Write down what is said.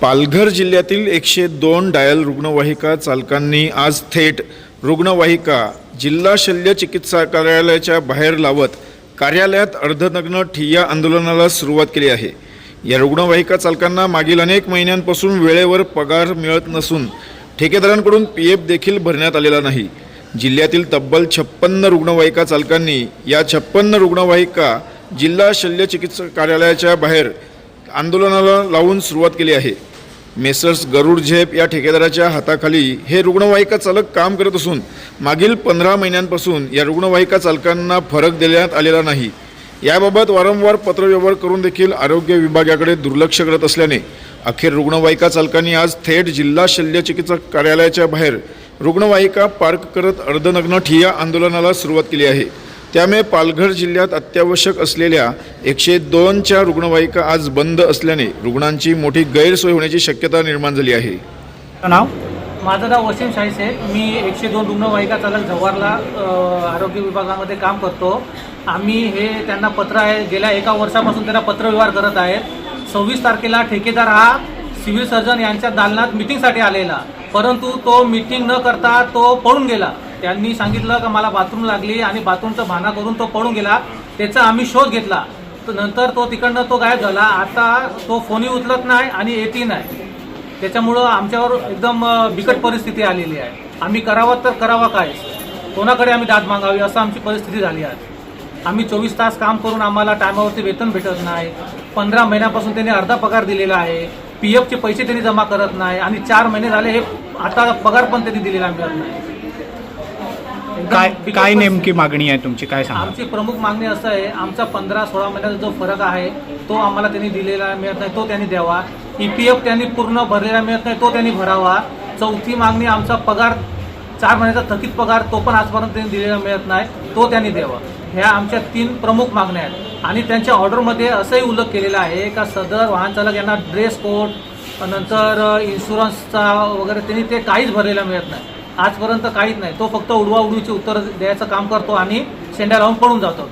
पालघर जिल्ह्यातील एकशे दोन डायल रुग्णवाहिका चालकांनी आज थेट रुग्णवाहिका जिल्हा शल्य चिकित्सा कार्यालयाच्या बाहेर लावत कार्यालयात अर्धनग्न ठिय्या आंदोलनाला सुरुवात केली आहे. या रुग्णवाहिका चालकांना मागील अनेक महिन्यांपासून वेळेवर पगार मिळत नसून ठेकेदारांकडून पी एफ देखील भरण्यात आलेला नाही. जिल्ह्यातील तब्बल छप्पन्न रुग्णवाहिका चालकांनी या छप्पन्न रुग्णवाहिका जिल्हा शल्य चिकित्सा कार्यालयाच्या बाहेर आंदोलनाला लावून सुरुवात केली आहे. मेसर्स गरुड झेप या ठेकेदाराच्या हाताखाली हे रुग्णवाहिका चालक काम करत असून मागील पंधरा महिन्यांपासून या रुग्णवाहिका चालकांना फरक देण्यात आलेला नाही. याबाबत वारंवार पत्रव्यवहार करून देखील आरोग्य विभागाकडे दुर्लक्ष करत असल्याने अखेर रुग्णवाहिका चालकांनी आज थेट जिल्हा शल्य चिकित्सक कार्यालयाच्या बाहेर रुग्णवाहिका पार्क करत अर्धनग्न ठिय्या आंदोलनाला सुरुवात केली आहे. त्यामुळे पालघर जिल्ह्यात अत्यावश्यक असलेल्या एकशे दोनच्या रुग्णवाहिका आज बंद असल्याने रुग्णांची मोठी गैरसोय होण्याची शक्यता निर्माण झाली आहे. नाव? माझं नाव वसीम शाही शेख मी एकशे दोन रुग्णवाहिका चालक जव्हारला आरोग्य विभागामध्ये काम करतो. आम्ही हे त्यांना पत्र आहे. गेल्या एका वर्षापासून त्यांना पत्रव्यवहार करत आहेत. सव्वीस तारखेला ठेकेदार हा सिव्हिल सर्जन यांच्या दालनात मिटिंगसाठी आलेला. परंतु तो मिटिंग न करता तो पळून गेला. त्यांनी सांगितलं का मला बाथरूम लागली आणि बाथरूमचं भाना करून तो पळून गेला त्याचा आम्ही शोध घेतला. तर नंतर तो तिकडनं तो गायब झाला. आता तो फोनही उचलत नाही आणि येतही नाही. त्याच्यामुळं आमच्यावर एकदम बिकट परिस्थिती आलेली आहे. आम्ही करावं तर करावं काय? कोणाकडे आम्ही दाद मागावी? असं आमची परिस्थिती झाली आहे. आम्ही चोवीस तास काम करून आम्हाला टायमावरती वेतन भेटत नाही. पंधरा महिन्यापासून त्यांनी अर्धा पगार दिलेला आहे. पी एफचे पैसे त्यांनी जमा करत नाही. आणि चार महिने झाले हे आता पगार पण त्यांनी दिलेला मिळत नाही. काय काय नेमकी मागणी आहे तुमची? काय सांगा आमची प्रमुख मागणी असं आहे आमचा पंधरा सोळा महिन्याचा जो फरक आहे तो आम्हाला त्यांनी दिलेला मिळत नाही तो त्यांनी द्यावा. ई पी एफ त्यांनी पूर्ण भरलेला मिळत नाही तो त्यांनी भरावा. चौथी मागणी आमचा पगार चार महिन्याचा थकीत पगार तो पण आजपर्यंत त्यांनी दिलेला मिळत नाही तो त्यांनी द्यावा. ह्या आमच्या तीन प्रमुख मागण्या आहेत. आणि त्यांच्या ऑर्डरमध्ये असंही उल्लेख केलेला आहे का सदर वाहन चालक यांना ड्रेस कोड नंतर इन्शुरन्सचा वगैरे त्यांनी ते काहीच भरलेला मिळत नाही. आजपर्यंत काहीच नाही. तो फक्त उडवा उडवीची उत्तर द्यायचं काम करतो आणि शेंड्या लावून पळून जातो.